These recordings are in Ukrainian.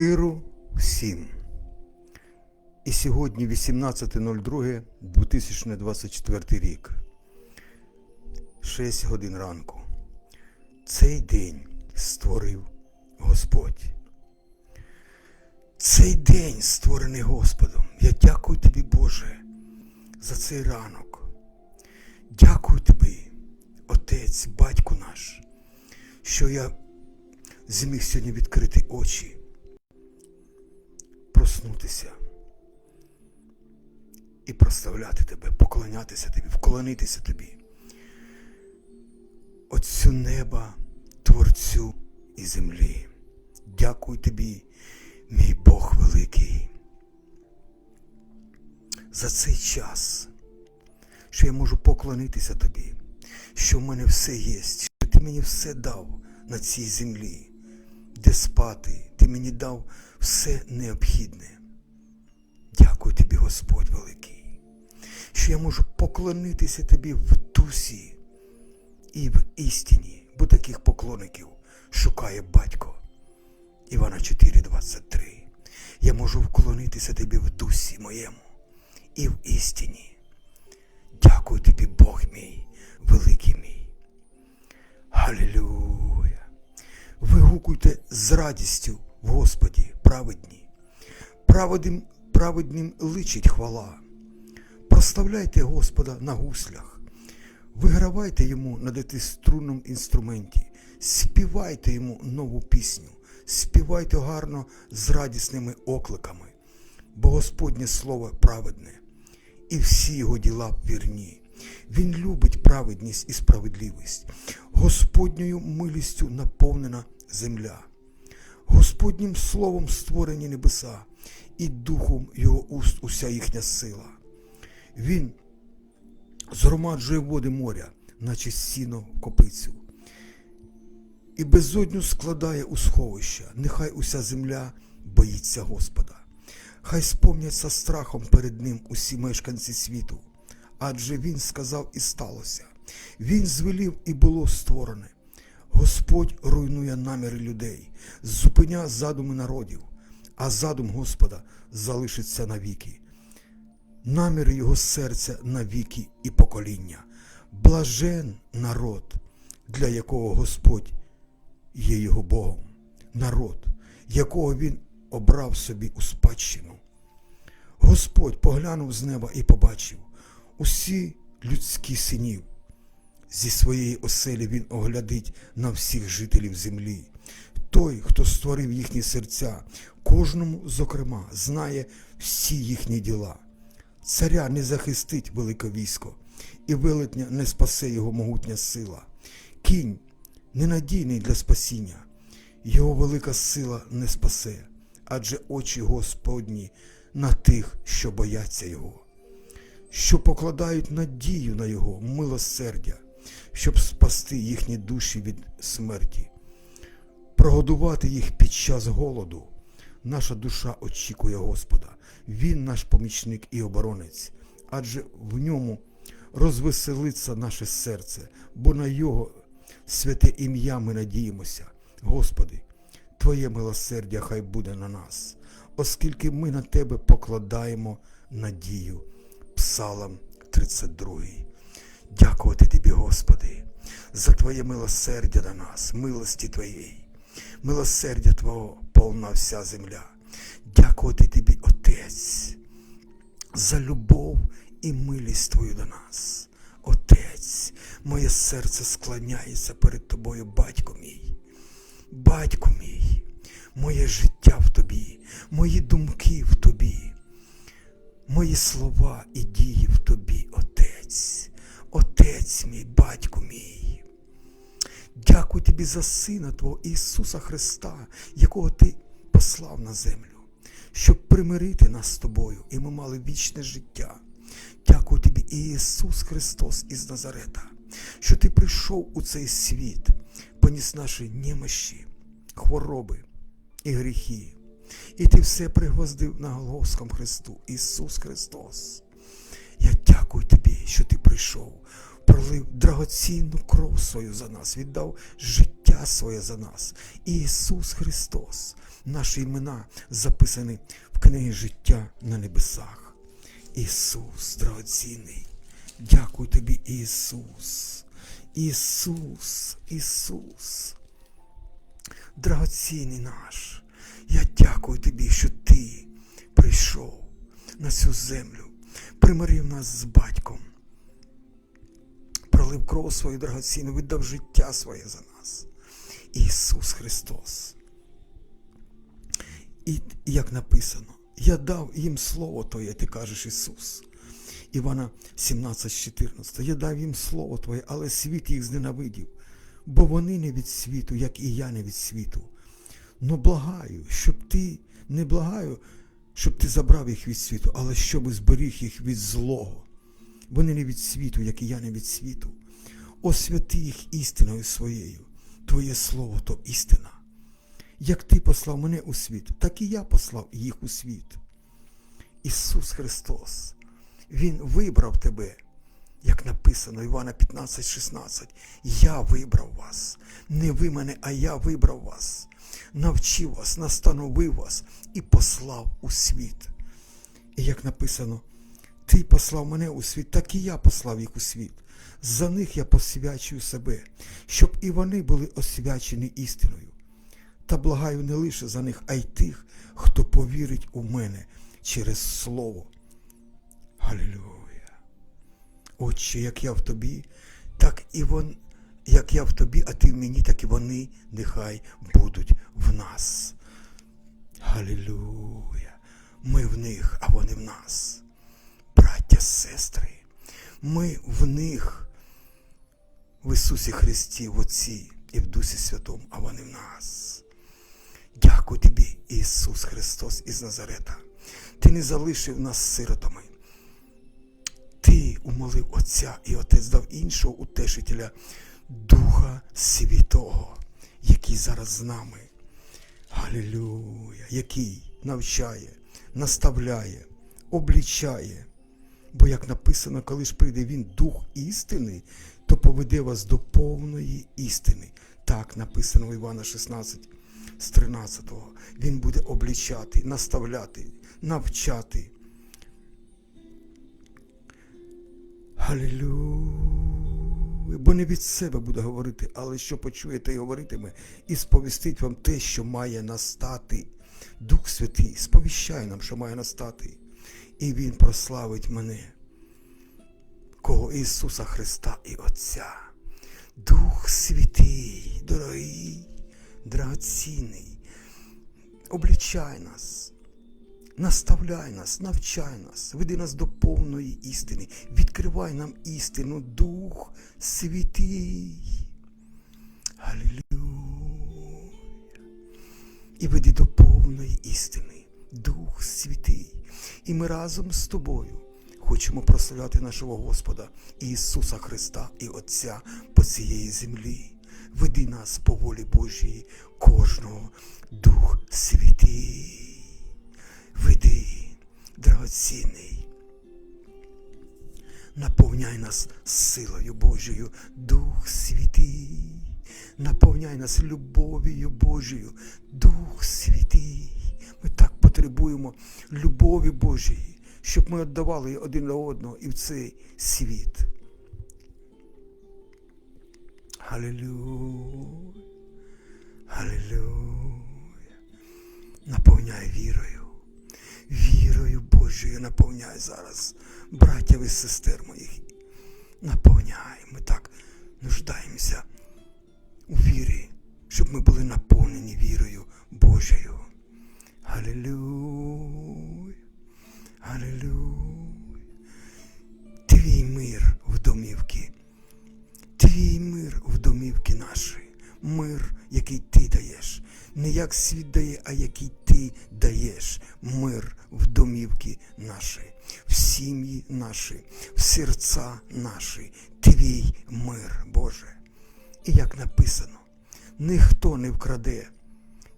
Миру всім. І сьогодні 18.02.2024 рік. 6 годин ранку. Цей день створив Господь. Цей день створений Господом. Я дякую тобі, Боже, за цей ранок. Дякую тобі, Отець, Батько наш, що я зміг сьогодні відкрити очі проснутися і прославляти тебе, поклонятися тобі, вклонитися тобі. Отцю неба, Творцю і землі. Дякую тобі, мій Бог великий, за цей час, що я можу поклонитися тобі, що в мене все є, що ти мені все дав на цій землі, де спати, мені дав все необхідне. Дякую тобі, Господь великий, що я можу поклонитися тобі в дусі і в істині, бо таких поклонників шукає батько. Івана 4,23. Я можу вклонитися тобі в дусі моєму і в істині. Дякую тобі, Бог мій, великий мій. Халілюя. Вигукуйте з радістю Господі, праведні. Праведним, праведним личить хвала. Прославляйте Господа на гуслях, вигравайте йому на детиструнному інструменті, співайте йому нову пісню, співайте гарно з радісними окликами, бо Господнє слово праведне, і всі його діла вірні. Він любить праведність і справедливість. Господньою милістю наповнена земля. Господнім словом створені небеса, і духом його уст уся їхня сила. Він згромаджує води моря, наче сіно копицю, і безодню складає у сховища, нехай уся земля боїться Господа. Хай сповняться страхом перед ним усі мешканці світу, адже він сказав і сталося. Він звелів і було створене. Господь руйнує наміри людей, зупиня задуми народів, а задум Господа залишиться навіки. Наміри його серця навіки і покоління. Блажен народ, для якого Господь є його Богом, народ, якого він обрав собі у спадщину. Господь поглянув з неба і побачив усі людські синів. Зі своєї оселі він оглядить на всіх жителів землі. Той, хто створив їхні серця, кожному, зокрема, знає всі їхні діла. Царя не захистить велике військо, і велетня не спасе його могутня сила. Кінь ненадійний для спасіння, його велика сила не спасе, адже очі Господні на тих, що бояться його, що покладають надію на його милосердя, щоб спасти їхні душі від смерті, прогодувати їх під час голоду. Наша душа очікує Господа, Він наш помічник і оборонець, адже в ньому розвеселиться наше серце, бо на Його святе ім'я ми надіємося. Господи, Твоє милосердя хай буде на нас, оскільки ми на Тебе покладаємо надію. Псалом 32. Дякувати Тобі, Господи, за Твоє милосердя на нас, милості Твоєї. Милосердя Твого повна вся земля. Дякувати Тобі, Отець, за любов і милість Твою до нас. Отець, моє серце склоняється перед Тобою, батько мій. Батько мій, моє життя в Тобі, мої думки в Тобі, мої слова і дії в Тобі, Отець мій, батько мій. Дякую тобі за Сина Твого Ісуса Христа, якого Ти послав на землю, щоб примирити нас з тобою, і ми мали вічне життя. Дякую тобі, Ісус Христос із Назарета, що Ти прийшов у цей світ, поніс наші немощі, хвороби і гріхи. І ти все пригвоздив на Голгофському Христу, Ісус Христос. Я дякую тобі, що ти прийшов, пролив драгоцінну кров свою за нас, віддав життя своє за нас. Ісус Христос, наші імена записані в книгі життя на небесах. Ісус, драгоцінний, дякую тобі, Ісус. Ісус, Ісус, драгоцінний наш. Я дякую тобі, що ти прийшов на цю землю, примирив нас з батьком, пролив кров свою драгоцінну, віддав життя своє за нас. Ісус Христос. І як написано, я дав їм слово Твоє, ти кажеш Ісус. Івана 17,14. Я дав їм слово Твоє, але світ їх зненавидів, бо вони не від світу, як і я не від світу. Но благаю, щоб ти не благаю, щоб ти забрав їх від світу, але щоб зберіг їх від злого. Вони не від світу, як і я не від світу. Освяти їх істиною своєю. Твоє слово то істина. Як ти послав мене у світ, так і я послав їх у світ. Ісус Христос, Він вибрав тебе, як написано Івана 15, 16. Я вибрав вас. Не ви мене, а я вибрав вас, навчив вас, настановив вас і послав у світ. І як написано, ти послав мене у світ, так і я послав їх у світ. За них я посвячую себе, щоб і вони були освячені істиною. Та благаю не лише за них, а й тих, хто повірить у мене через Слово. Галілюя. Отче, як я в тобі, так і вон, як я в тобі, а ти в мені, так і вони нехай будуть в нас. Галілюя. Ми в них, а вони в нас. Сестри, ми в них, в Ісусі Христі, в Отці і в Дусі Святому, а вони в нас. Дякую тобі, Ісус Христос із Назарета. Ти не залишив нас сиротами. Ти умолив Отця і Отець дав іншого утешителя Духа Святого, який зараз з нами. Галілюя, який навчає, наставляє, облічає. Бо, як написано, коли ж прийде він Дух істини, то поведе вас до повної істини. Так написано у Івана 16 з 13. Він буде облічати, наставляти, навчати. Галілюя. Бо не від себе буде говорити, але що почуєте і говоритиме, і сповістить вам те, що має настати. Дух Святий сповіщає нам, що має настати. І Він прославить мене, кого Ісуса Христа і Отця. Дух Святий, дорогий, драгоцінний, облічай нас, наставляй нас, навчай нас, веди нас до повної істини, відкривай нам істину, Дух Святий. Алілюя. І веди до повної істини, Дух Святий. І ми разом з тобою хочемо прославляти нашого Господа Ісуса Христа і Отця по цієї землі. Веди нас по волі Божій, кожного Дух Святий. Веди, драгоцінний. Наповняй нас силою Божою, Дух Святий. Наповняй нас любов'ю Божою, Дух Святий. Ми так потребуємо любові Божої, щоб ми віддавали один до одного і в цей світ. Алілюя. Алілюя. Наповняй вірою. Вірою Божою наповняй зараз, братів і сестер моїх. Наповняй. Ми так нуждаємося у вірі, щоб ми були наповнені вірою Божою. Алілюя. Як світ дає, а який ти даєш. Мир в домівки наші, в сім'ї наші, в серця наші. Твій мир, Боже. І як написано, ніхто не вкраде,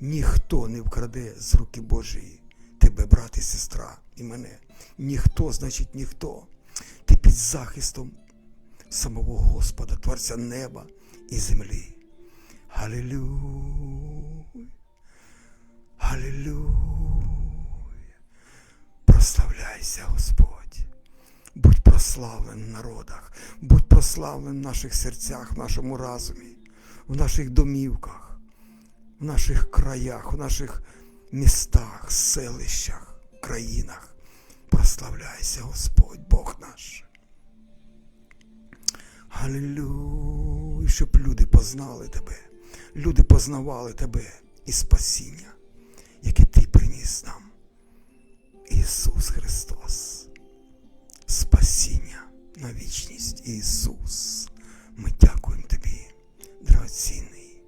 ніхто не вкраде з руки Божої тебе, брат і сестра, і мене. Ніхто, значить, ніхто. Ти під захистом самого Господа, Творця неба і землі. Халилюй. Халилюй. Прославляйся, Господь. Будь прославлен в народах, будь прославлен в наших серцях, в нашому разумі, в наших домівках, в наших краях, в наших містах, селищах, країнах. Прославляйся, Господь, Бог наш. Галилюй, щоб люди познали тебе, люди познавали тебе і спасіння, яке ти приніс нам. Ісус Христос. Спасіння на вічність Ісус. Ми дякуємо Тобі, драгоцінний.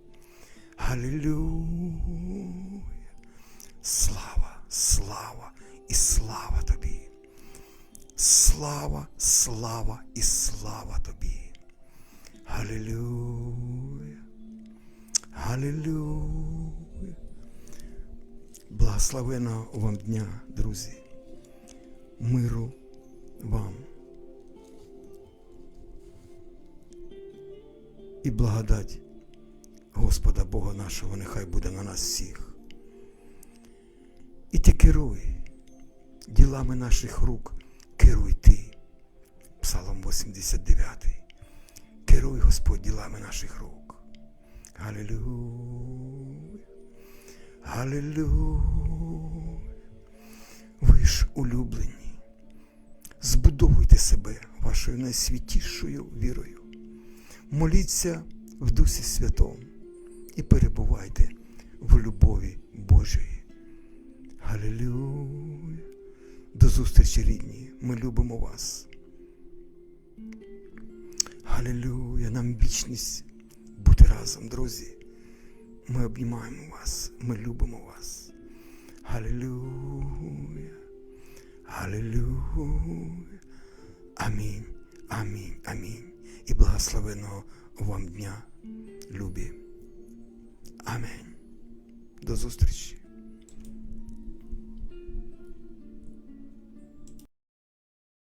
Галилюй. Слава, слава і слава Тобі. Слава, слава і слава Тобі. Галилюя. Галилюя. Благословеного вам дня, друзі. Миру вам. І благодать Господа Бога нашого нехай буде на нас всіх. І ти керуй ділами наших рук, керуй ти. Псалом 89. Керуй Господь ділами наших рук. Галилюй. Галилюй. Ви ж улюблені. Збудовуйте себе вашою найсвятішою вірою. Моліться в Дусі Святому і перебувайте в любові Божої. Галилюя. До зустрічі, рідні. Ми любимо вас. Галилюя. Нам вічність бути разом, друзі. Ми обнімаємо вас, ми любимо вас. Аллилуйя. Аллилуйя. Амінь. Амінь. Амінь. І благословеного вам дня, любі. Амінь. До зустрічі.